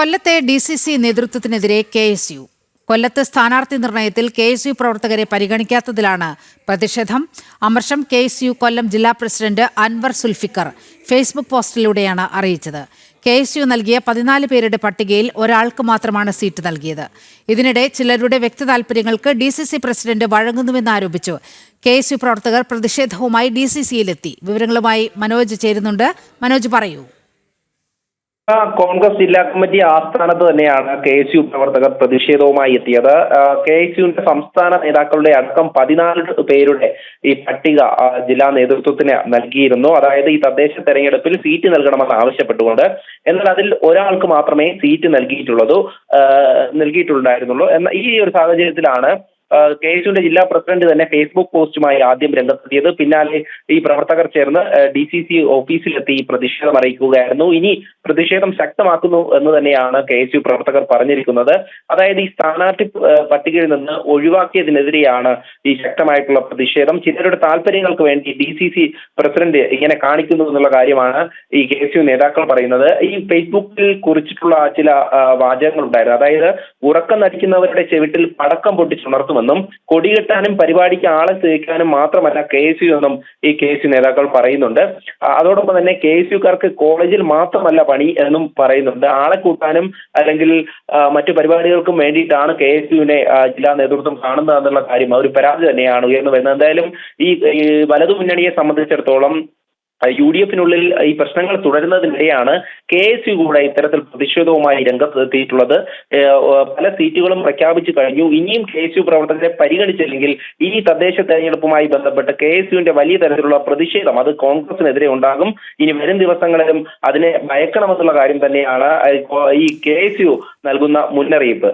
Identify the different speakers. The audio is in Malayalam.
Speaker 1: കൊല്ലത്തെ ഡി സി സി നേതൃത്വത്തിനെതിരെ കെ എസ് യു. കൊല്ലത്ത് സ്ഥാനാർത്ഥി നിർണയത്തിൽ കെ എസ് യു പ്രവർത്തകരെ പരിഗണിക്കാത്തതിലാണ് പ്രതിഷേധം. അമർഷം കെ എസ് യു കൊല്ലം ജില്ലാ പ്രസിഡന്റ് അൻവർ സുൽഫിക്കർ ഫേസ്ബുക്ക് പോസ്റ്റിലൂടെയാണ് അറിയിച്ചത്. കെ എസ് യു നൽകിയ പതിനാല് പേരുടെ പട്ടികയിൽ ഒരാൾക്ക് മാത്രമാണ് സീറ്റ് നൽകിയത്. ഇതിനിടെ ചിലരുടെ വ്യക്തി താൽപര്യങ്ങൾക്ക് ഡി സി സി പ്രസിഡന്റ് വഴങ്ങുന്നുവെന്നാരോപിച്ചു കെ എസ് യു പ്രവർത്തകർ പ്രതിഷേധവുമായി ഡി സി സിയിലെത്തി വിവരങ്ങളുമായി മനോജ് ചേരുന്നുണ്ട്. മനോജ് പറയൂ.
Speaker 2: കോൺഗ്രസ് ജില്ലാ കമ്മിറ്റി ആസ്ഥാനത്ത് തന്നെയാണ് കെ എസ് യു പ്രവർത്തകർ പ്രതിഷേധവുമായി എത്തിയത്. കെ എസ് യുവിന്റെ സംസ്ഥാന നേതാക്കളുടെ അടക്കം പതിനാല് പേരുടെ ഈ പട്ടിക ജില്ലാ നേതൃത്വത്തിന് നൽകിയിരുന്നു. അതായത് ഈ തദ്ദേശ തെരഞ്ഞെടുപ്പിൽ സീറ്റ് നൽകണമെന്ന് ആവശ്യപ്പെട്ടുകൊണ്ട് എന്നാൽ അതിൽ ഒരാൾക്ക് മാത്രമേ സീറ്റ് നൽകിയിട്ടുള്ളൂ ആ, നൽകിയിട്ടുണ്ടായിരുന്നുള്ളൂ. എന്ന ഈ ഒരു സാഹചര്യത്തിലാണ് കെ എസ് യുവിന്റെ ജില്ലാ പ്രസിഡന്റ് തന്നെ ഫേസ്ബുക്ക് പോസ്റ്റുമായി ആദ്യം രംഗത്തെത്തിയത്. പിന്നാലെ ഈ പ്രവർത്തകർ ചേർന്ന് ഡി സി സി ഓഫീസിലെത്തി പ്രതിഷേധം അറിയിക്കുകയായിരുന്നു. ഇനി പ്രതിഷേധം ശക്തമാക്കുന്നു എന്ന് തന്നെയാണ് കെ എസ് യു പ്രവർത്തകർ പറഞ്ഞിരിക്കുന്നത്. അതായത് ഈ സ്ഥാനാർത്ഥി പട്ടികയിൽ നിന്ന് ഒഴിവാക്കിയതിനെതിരെയാണ് ഈ ശക്തമായിട്ടുള്ള പ്രതിഷേധം. ചിലരുടെ താല്പര്യങ്ങൾക്ക് വേണ്ടി ഡി സി സി പ്രസിഡന്റ് ഇങ്ങനെ കാണിക്കുന്നു എന്നുള്ള കാര്യമാണ് ഈ കെ എസ് യു നേതാക്കൾ പറയുന്നത്. ഈ ഫേസ്ബുക്കിൽ കുറിച്ചിട്ടുള്ള ചില വാചകങ്ങൾ ഉണ്ടായിരുന്നു അതായത് ഉറക്കം നടിക്കുന്നവരുടെ ചെവിട്ടിൽ പടക്കം പൊട്ടിച്ചുണർത്തുമെന്നും കൊടികെട്ടാനും പരിപാടിക്ക് ആളെ സേവിക്കാനും മാത്രമല്ല കെ എസ് യു എന്നും ഈ കെ എസ് യു നേതാക്കൾ പറയുന്നുണ്ട്. അതോടൊപ്പം തന്നെ കെ എസ് യുക്കാർക്ക് കോളേജിൽ മാത്രമല്ല പണി എന്നും പറയുന്നുണ്ട്. ആളെ കൂട്ടാനും അല്ലെങ്കിൽ മറ്റു പരിപാടികൾക്കും വേണ്ടിയിട്ടാണ് കെ എസ് യുവിനെ ജില്ലാ നേതൃത്വം കാണുന്നത് എന്നുള്ള കാര്യം ഒരു പരാതി തന്നെയാണ് ഉയർന്നു വരുന്നത് എന്തായാലും ഈ വലതു മുന്നണിയെ സംബന്ധിച്ചിടത്തോളം യു ഡി എഫിനുള്ളിൽ ഈ പ്രശ്നങ്ങൾ തുടരുന്നതിനിടെയാണ് കെ എസ് യു കൂടെ ഇത്തരത്തിൽ പ്രതിഷേധവുമായി രംഗത്തെത്തിയിട്ടുള്ളത്. പല സീറ്റുകളും പ്രഖ്യാപിച്ചു കഴിഞ്ഞു. ഇനിയും കെ എസ് യു പ്രവർത്തകരെ പരിഗണിച്ചില്ലെങ്കിൽ ഈ തദ്ദേശ തെരഞ്ഞെടുപ്പുമായി ബന്ധപ്പെട്ട് കെ എസ് യുവിന്റെ വലിയ തരത്തിലുള്ള പ്രതിഷേധം അത് കോൺഗ്രസിനെതിരെ ഉണ്ടാകും. ഇനി വരും ദിവസങ്ങളിലും അതിനെ ഭയക്കണമെന്നുള്ള കാര്യം തന്നെയാണ് ഈ കെ എസ് യു നൽകുന്ന മുന്നറിയിപ്പ്.